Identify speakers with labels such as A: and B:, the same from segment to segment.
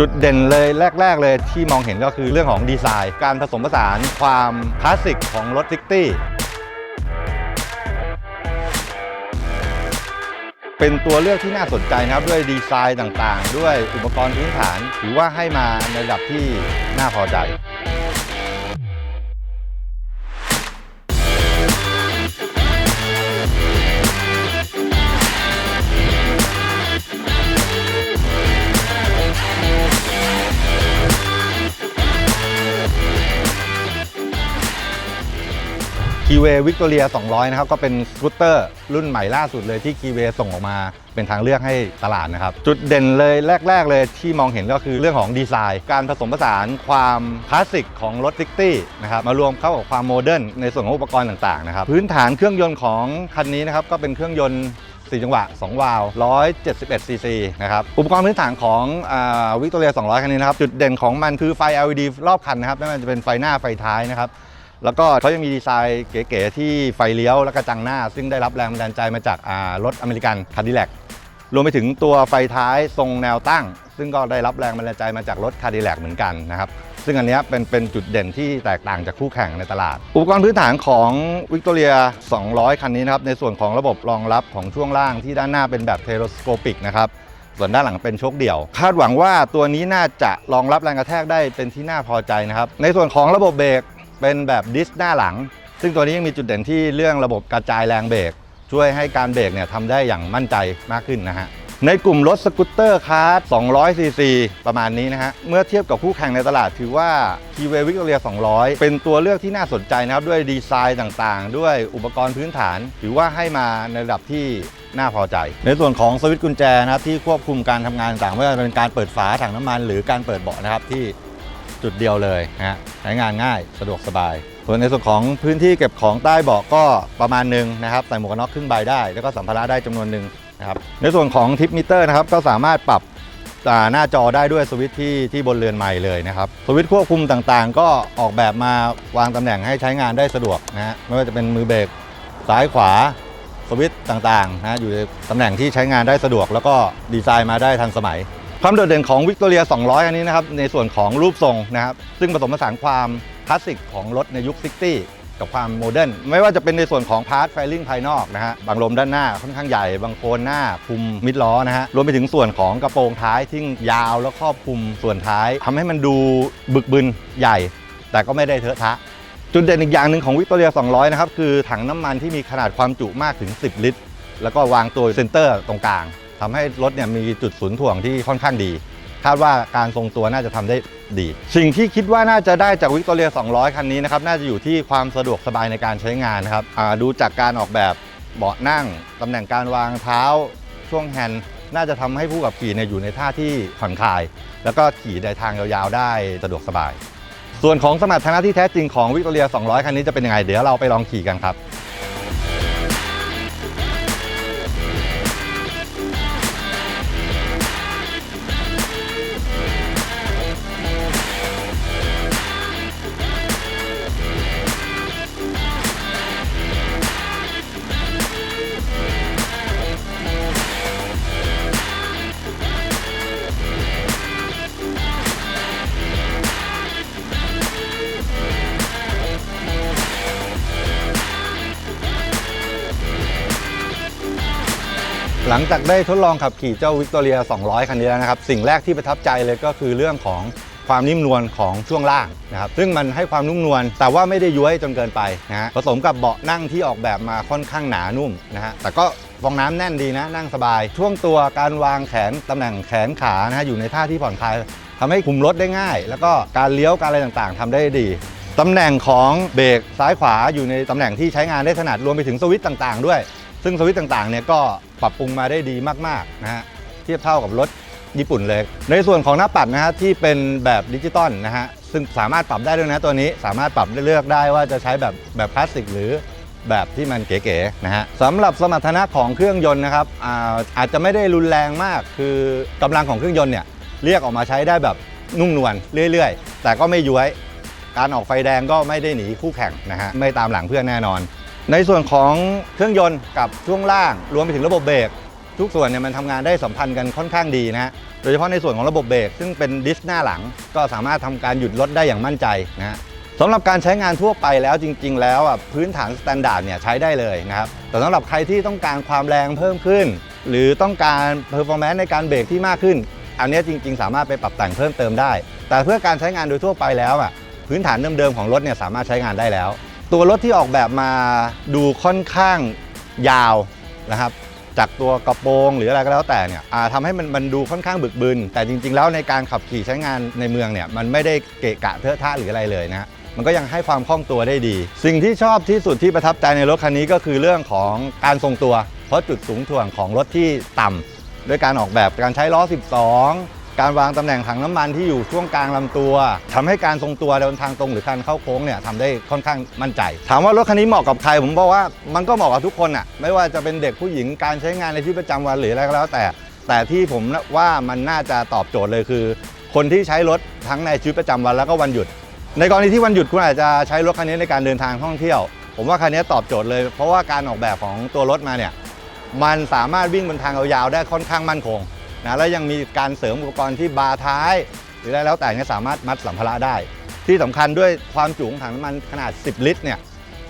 A: จุดเด่นเลยแรก ๆ เลยที่มองเห็นก็คือเรื่องของดีไซน์ การผสมผสานความคลาสสิกของรถซิตี้เป็นตัวเลือกที่น่าสนใจนะครับด้วยดีไซน์ต่างๆ ด้วยอุปกรณ์พื้นฐาน ถือว่าให้มาในระดับที่น่าพอใจ คีเววิกตอเรีย200 นะครับ ก็เป็นสกูตเตอร์รุ่นใหม่ล่าสุดเลยที่คีเวส่งออกมาเป็นทางเลือกให้ตลาดนะครับ จุดเด่นเลยแรก ๆ เลยที่มองเห็นก็คือเรื่องของดีไซน์ การผสมผสานความคลาสสิกของรถซิกตี้นะครับ มารวมเข้ากับความโมเดิร์นในส่วนของอุปกรณ์ต่าง ๆ นะครับ พื้นฐานเครื่องยนต์ของคันนี้นะครับ ก็เป็นเครื่องยนต์4จังหวะ 2 วาล์ว171 ซีซีนะครับ อุปกรณ์พื้นฐานของวิกตอเรีย 200 คันนี้นะครับ จุดเด่นของมันคือไฟ LED รอบคันนะครับ ไม่ว่าจะเป็นไฟหน้าไฟท้ายนะครับ แล้วก็เขายังมีดีไซน์เก๋ๆที่ไฟเลี้ยวและกระจังหน้า ซึ่งได้รับแรงบันดาลใจมาจากรถอเมริกันคาดิแลกรวมไปถึงตัวไฟท้ายทรงแนวตั้ง ซึ่งก็ได้รับแรงบันดาลใจมาจากรถคาดิแลกเหมือนกันนะครับซึ่งอันนี้เป็นเป็นจุดเด่นที่แตกต่างจากคู่แข่งในตลาด อุปกรณ์พื้นฐานของวิกตอเรีย 200 คันนี้นะครับในส่วนของระบบรองรับของช่วงล่างที่ด้านหน้าเป็นแบบเทโรสโคปิกนะครับส่วนด้านหลังเป็นโชคเดี่ยว คาดหวังว่าตัวนี้น่าจะรองรับแรงกระแทกได้เป็นที่น่าพอใจนะครับ ในส่วนของระบบเบรก เป็นแบบดิสหน้าหลัง ซึ่งตัวนี้ยังมีจุดเด่นที่เรื่องระบบกระจายแรงเบรกช่วยให้การเบรกเนี่ยทำได้อย่างมั่นใจมากขึ้นนะฮะในกลุ่มรถสกูตเตอร์คาร์200ซีซีประมาณนี้นะฮะ เมื่อเทียบกับคู่แข่งในตลาดถือว่า t v v i c t o r i a 200 เป็นตัวเลือกที่น่าสนใจนะครับ ด้วยดีไซน์ต่างๆ ด้วยอุปกรณ์พื้นฐาน ถือว่าให้มาในระดับที่น่าพอใจ ในส่วนของสวิตช์กุญแจนะครับที่ควบคุมการทำงานต่างๆไม่ว่าจะเป็นการเปิดฝาถังน้ำมัน หรือการเปิดเบาะนะครับที่ จุดเดียวเลยฮะใช้งานง่ายสะดวกสบาย ส่วนในส่วนของพื้นที่เก็บของใต้เบาะก็ประมาณหนึ่งนะครับใส่หมวกกันน็อกครึ่งใบได้ แล้วก็สัมภาระได้จำนวนหนึ่งนะครับในส่วนของทิปมิเตอร์นะครับก็สามารถปรับหน้าจอได้ด้วยสวิตช์ที่ที่บนเรือนใหม่เลยนะครับสวิตช์ควบคุมต่างๆ ก็ออกแบบมาวางตำแหน่งให้ใช้งานได้สะดวกนะฮะไม่ว่าจะเป็นมือเบรกซ้ายขวาสวิตช์ต่างๆนะอยู่ในตำแหน่งที่ใช้งานได้สะดวก แล้วก็ดีไซน์มาได้ทันสมัย ความโดดเด่นของวิกตอเรีย 200 อันนี้นะครับในส่วนของรูปทรงนะครับซึ่งผสมผสานความคลาสสิกของรถในยุค 60 กับความโมเดิร์นไม่ว่าจะเป็นในส่วนของพาร์ทไฟลิ่งภายนอกนะฮะบางลมด้านหน้าค่อนข้างใหญ่ บางโคนหน้าคุมมิดล้อนะฮะรวมไปถึงส่วนของกระโปรงท้ายที่ยาวแล้วครอบคลุมส่วนท้ายทำให้มันดูบึกบึนใหญ่ แต่ก็ไม่ได้เทอะทะจุดเด่นอีกอย่างหนึ่งของวิกตอเรีย 200 นะครับคือถังน้ำมันที่มีขนาดความจุมากถึง 10 ลิตร แล้วก็วางตัวเซนเตอร์ตรงกลาง ทำให้รถเนี่ยมีจุดศูนย์ถ่วงที่ค่อนข้างดี คาดว่าการทรงตัวน่าจะทำได้ดี สิ่งที่คิดว่าน่าจะได้จากวิกตอเรีย 200 คันนี้นะครับ น่าจะอยู่ที่ความสะดวกสบายในการใช้งานนะครับดูจากการออกแบบเบาะนั่งตำแหน่งการวางเท้า ช่วงแฮนด์น่าจะทำให้ผู้ขับขี่เนี่ยอยู่ในท่าที่ผ่อนคลาย แล้วก็ขี่ในทางยาวๆ ได้สะดวกสบาย ส่วนของสมรรถนะที่แท้จริงของวิกตอเรีย 200 คันนี้จะเป็นยังไง เดี๋ยวเราไปลองขี่กันครับ หลังจากได้ทดลองขับขี่เจ้าวิกตอเรีย 200 คันนี้แล้วนะครับ สิ่งแรกที่ประทับใจเลยก็คือเรื่องของความนิ่มนวลของช่วงล่างนะครับ ซึ่งมันให้ความนุ่มนวลแต่ว่าไม่ได้ย้วยจนเกินไปนะฮะผสมกับเบาะนั่งที่ออกแบบมาค่อนข้างหนานุ่มนะฮะแต่ก็ฟองน้ำแน่นดีนะนั่งสบาย ช่วงตัวการวางแขนตำแหน่งแขนขานะฮะอยู่ในท่าที่ผ่อนคลายทำให้คุมรถได้ง่าย แล้วก็การเลี้ยวการอะไรต่างๆทำได้ดีตำแหน่งของเบรกซ้ายขวาอยู่ในตำแหน่งที่ใช้งานได้ถนัดรวมไปถึงสวิตช์ต่าง ๆ ด้วย ซึ่งสวิตช์ต่างๆเนี่ยก็ปรับปรุงมาได้ดีมากๆนะฮะเทียบเท่ากับรถญี่ปุ่นเลย ในส่วนของหน้าปัดนะฮะที่เป็นแบบดิจิตอลนะฮะซึ่งสามารถปรับได้ด้วยนะตัวนี้สามารถปรับได้เลือกได้ว่าจะใช้แบบแบบคลาสสิก หรือแบบที่มันเก๋ๆนะฮะสำหรับสมรรถนะของเครื่องยนต์นะครับอาอาจจะไม่ได้รุนแรงมาก คือกำลังของเครื่องยนต์เนี่ยเรียกออกมาใช้ได้แบบนุ่มนวลเรื่อย ๆ แต่ก็ไม่ย้วย การออกไฟแดงก็ไม่ได้หนีคู่แข่งนะฮะไม่ตามหลังเพื่อนแน่นอน ในส่วนของเครื่องยนต์กับช่วงล่าง รวมไปถึงระบบเบรกทุกส่วนเนี่ยมันทำงานได้สัมพันธ์กันค่อนข้างดีนะฮะโดยเฉพาะในส่วนของระบบเบรกซึ่งเป็นดิสหน้าหลัง ก็สามารถทำการหยุดรถได้อย่างมั่นใจนะฮะสำหรับการใช้งานทั่วไปแล้วจริง ๆ แล้วอะพื้นฐานสแตนดาร์ดเนี่ยใช้ได้เลยนะครับแต่สำหรับใครที่ต้องการความแรงเพิ่มขึ้น หรือต้องการเพอร์ฟอร์แมนซ์ในการเบรกที่มากขึ้น อันนี้จริง ๆ สามารถไปปรับแต่งเพิ่มเติมได้ แต่เพื่อการใช้งานโดยทั่วไปแล้วอะพื้นฐานเดิมๆของรถเนี่ยสามารถใช้งานได้แล้ว ตัวรถที่ออกแบบมาดูค่อนข้างยาวนะครับ จากตัวกระโปรงหรืออะไรก็แล้วแต่เนี่ยทำให้มันมันดูค่อนข้างบึกบึน แต่จริง ๆ แล้วในการขับขี่ใช้งานในเมืองเนี่ยมันไม่ได้เกะกะเทอะทะหรืออะไรเลยนะมันก็ยังให้ความคล่องตัวได้ดี สิ่งที่ชอบที่สุดที่ประทับใจในรถคันนี้ก็คือเรื่องของการทรงตัว เพราะจุดสูงถ่วงของรถที่ต่ำด้วยการออกแบบการใช้ล้อ 12 การวางตำแหน่งถังน้ำมันที่อยู่ช่วงกลางลำตัวทำให้การทรงตัวเดินทางตรงหรือการเข้าโค้งเนี่ยทำได้ค่อนข้างมั่นใจ ถามว่ารถคันนี้เหมาะกับใครผมบอกว่ามันก็เหมาะกับทุกคนอะไม่ว่าจะเป็นเด็กผู้หญิงการใช้งานในชีวิตประจำวันหรืออะไรก็แล้วแต่ แต่ที่ผมว่ามันน่าจะตอบโจทย์เลยคือ คนที่ใช้รถทั้งในชีวิตประจำวันแล้วก็วันหยุด ในกรณีที่วันหยุดคุณอาจจะใช้รถคันนี้ในการเดินทางท่องเที่ยว ผมว่าคันนี้ตอบโจทย์เลย เพราะว่าการออกแบบของตัวรถมาเนี่ยมันสามารถวิ่งบนทางยาวๆได้ค่อนข้างมั่นคง นะแล้วยังมีการเสริมอุปกรณ์ที่บาร์ท้าย หรืออะไรแล้วแต่เนี่ยสามารถมัดสัมภาระได้ ที่สำคัญด้วยความจุของถังน้ำมันขนาด 10 ลิตรเนี่ย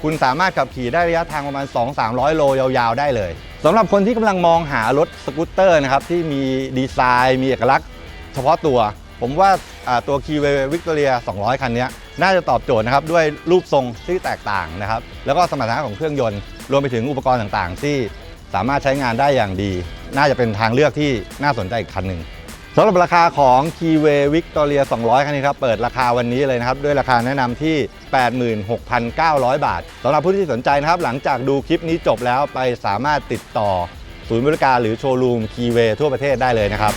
A: คุณสามารถขับขี่ได้ระยะทางประมาณ 2-300 โลยาวๆ ได้เลยสำหรับคนที่กำลังมองหารถสกูตเตอร์นะครับที่มีดีไซน์มีเอกลักษณ์เฉพาะตัว ผมว่าตัว k w วิกตอเรีย200 คันนี้น่าจะตอบโจทย์นะครับด้วยรูปทรงที่แตกต่างนะครับแล้วก็สมรรถนะของเครื่องยนต์ รวมไปถึงอุปกรณ์ต่างๆ ที่ สามารถใช้งานได้อย่างดี น่าจะเป็นทางเลือกที่น่าสนใจอีกคันหนึ่งสำหรับราคาของ k w วิกตอเรีย200 คันนี้ครับ เปิดราคาวันนี้เลยนะครับ ด้วยราคาแนะนำที่ 86,900 บาทสำหรับผู้ที่สนใจนะครับ หลังจากดูคลิปนี้จบแล้วไปสามารถติดต่อ ศูนย์บริการหรือโชว์รูม k w ทั่วประเทศได้เลยนะครับ